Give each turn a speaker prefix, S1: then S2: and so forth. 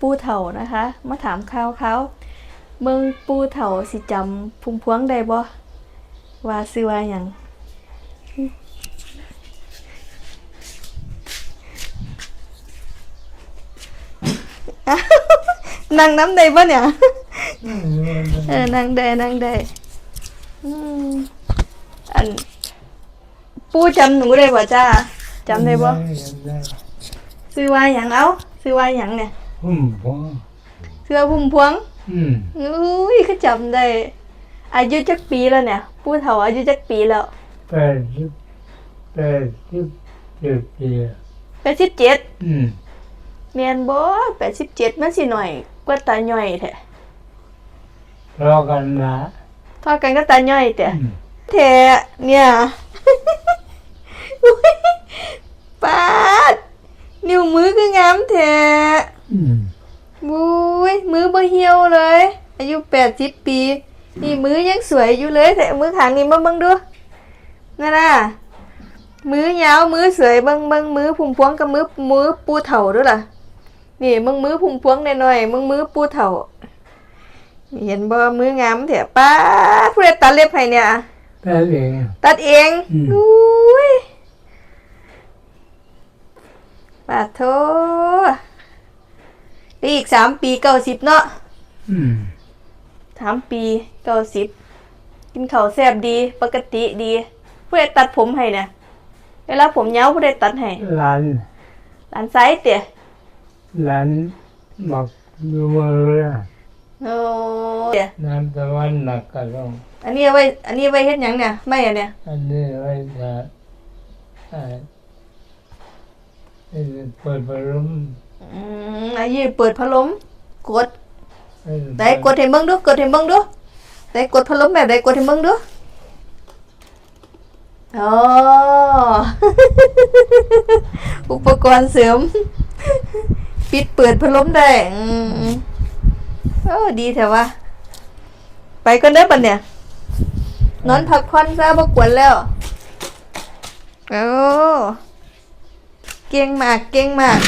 S1: ปูเถานะคะ มาถามข่าวเขาเมืองปูเถาสิจำพุ่มพวงได้บ่ว่าซื้อว่าหยังนั่งน้ำได้บ่เนี่ยเออนั่งได้นั่งได้อืมอัน ปูจำหนูได้บ่จ้าจำได้บ่ซื้อว่าหยังเอ้าซื้อว่าหยังเนี่ย
S2: พุ่มพวง
S1: ซื้อว่าพุ่มพวง
S2: อืม
S1: อุ้ยคือจำได้ อายุจักปีแล้วเนี่ยปูเฒ่าอายุจักปีแล้ว
S2: แปดสิบแปดสิบเจ็ดปี
S1: แปดสิบเจ็ด
S2: อืม
S1: เมียนบ่แปดสิบเจ็ดมันสิหน่อยกว่าตาหน่อยแท้
S2: รอกันนะ
S1: เท่ากันก็ตาหน่อยแต่
S2: อืม
S1: แท้เนี่ยอุ๊ยปาด นิ้วมือคืองามแท้
S2: อืม
S1: บุ้ย มือบ่เหี่ยวเลย อายุแปดสิบปี นี่มือยังสวยอยู่เลย แต่มือขางนี้มาเบิ่งดูนั่นน่ะมือยาวมือสวยเบิ่งเบิ่งมือพุ่มพวงกับมือมือปูเฒ่าด้วยล่ะนี่มึงมือพุ่มพวงหน่อยๆมึงมือปูเฒ่าเห็นบ่มืองามแถะป้าดผู้ใดตัดเล็บให้เนี่ย
S2: แปดเอง
S1: ตัดเอง
S2: อืม
S1: อุ้ยปาดโทได้ อีกสามปีเก้าสิบเนาะ
S2: อืม
S1: สามปีเก้าสิบกินข้าวแซ่บดี ปกติดีผู้ใดตัดผมให้เนี่ยเวลาผมยาวผู้ใดตัดให้
S2: หลาน
S1: หลานซ้ายเตี๋ย
S2: หลานบอกดูมาเลย
S1: โอ้เตี๋ย
S2: น้ำตะวันหนักกระลง
S1: อันนี้เอาไว้ อันนี้ไว้เฮ็ดหยังเนี่ยไม่อะเนี่ย
S2: อันนี้ไว้จะเอ่อเปิดพัดลม
S1: อืมอันนี้เปิดพัดลมกด
S2: ให้
S1: ไหนกดให้เบิ่งดูกดให้เบิ่งดูไหนกดพัดลมแบบไหนกดให้เบิ่งดูอ๋ออุปกรณ์เสริม ปิดเปิดพัดลมได้อืมโอ้ดีแถวว่า ไปก็ได้อปันเนี่ย นอนพักผ่อนซะบ่กวนแล้วโอ้เก่งมาก เก่งมาก